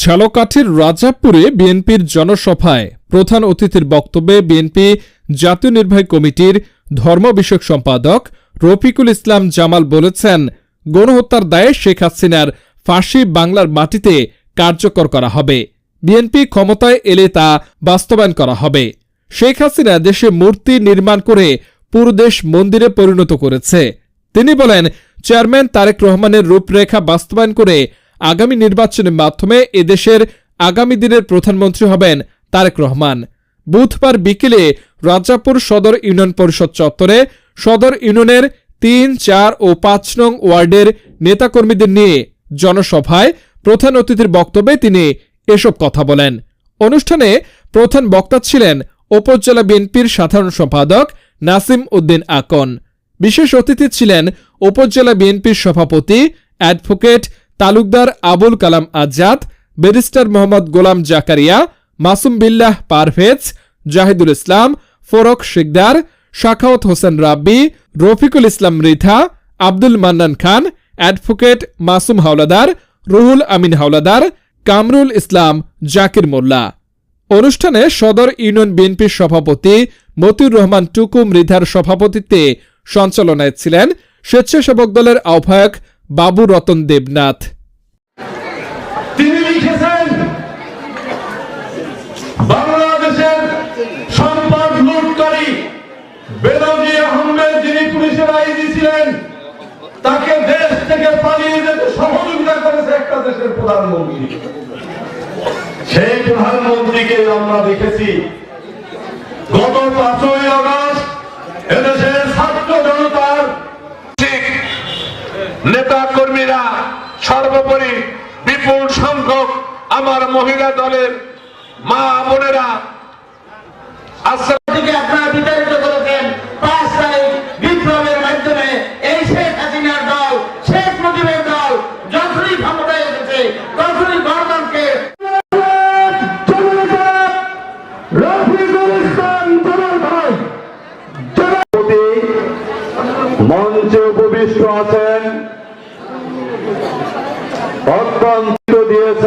ঝালকাঠির রাজাপুরে বিএনপির জনসভায় প্রধান অতিথির বক্তব্যে বিএনপি জাতীয় নির্বাহী কমিটির ধর্ম বিষয়ক সম্পাদক রফিকুল ইসলাম জামাল বলেছেন, গণহত্যার দায়ে শেখ হাসিনার ফাঁসি বাংলার মাটিতে কার্যকর করা হবে। বিএনপি ক্ষমতায় এলে তা বাস্তবায়ন করা হবে। শেখ হাসিনা দেশে মূর্তি নির্মাণ করে পুরো দেশ মন্দিরে পরিণত করেছে। তিনি বলেন, চেয়ারম্যান তারেক রহমানের রূপরেখা বাস্তবায়ন করে আগামী নির্বাচনের মাধ্যমে এদেশের আগামী দিনের প্রধানমন্ত্রী হবেন তারেক রহমান। বুধবার বিকেলে রাজাপুর সদর ইউনিয়ন পরিষদ চত্বরে সদর ইউনিয়নের তিন, চার ও পাঁচ নং ওয়ার্ডের নেতাকর্মীদের নিয়ে জনসভায় প্রধান অতিথির বক্তব্যে তিনি এসব কথা বলেন। অনুষ্ঠানে প্রধান বক্তা ছিলেন উপজেলা বিএনপির সাধারণ সম্পাদক নাসিম উদ্দিন আকন। বিশেষ অতিথি ছিলেন উপজেলা বিএনপির সভাপতি advocate Talukdar Abul Kalam Azad, barrister Mohammad Golam Zakaria, Masum Billah Parvez, Zahidul Islam, Farok Sikdar Shakhawat Hossain Rabbi, Rafiqul Islam Ritha Abdul Mannan Khan, advocate Masum Howlader, Ruhul Amin Howlader, Kamrul Islam, Zakir Molla. অনুষ্ঠানে সদর union বিএনপির সভাপতি মতিউর রহমান টুকু মৃধার সভাপতিত্বে সঞ্চালনায় ছিলেন স্বেচ্ছাসেবক দলের আহ্বায়ক বাবু রতন দেবনাথ। তিনি লিখেছেন, বাংলাদেশের সম্পদ লুটকারী আহমেদ যিনি পুলিশের আইজি ছিলেন, তাকে দেশ থেকে পালিয়ে যেতে সহযোগিতা করেছে একটা দেশের প্রধানমন্ত্রী। সেই প্রধানমন্ত্রীকে আমরা দেখেছি। গত পাঁচই আগস্ট এদেশের নেতা কর্মীরা সর্বোপরি বিপুল সংখ্যক আমার মহিলা দলের মা বোনেরা থেকে আপনারা বিতাড়িত করেছেন। পাঁচ তারিখ বিপ্লবের মাধ্যমে এই শেখ হাসিনার দল শেখ মুজিবের দল যখনই ক্ষমতায় এসেছে তখনই গণতন্ত্রকে মঞ্চে উপবিষ্ট আছেন রূপান্তরিত দিয়েছে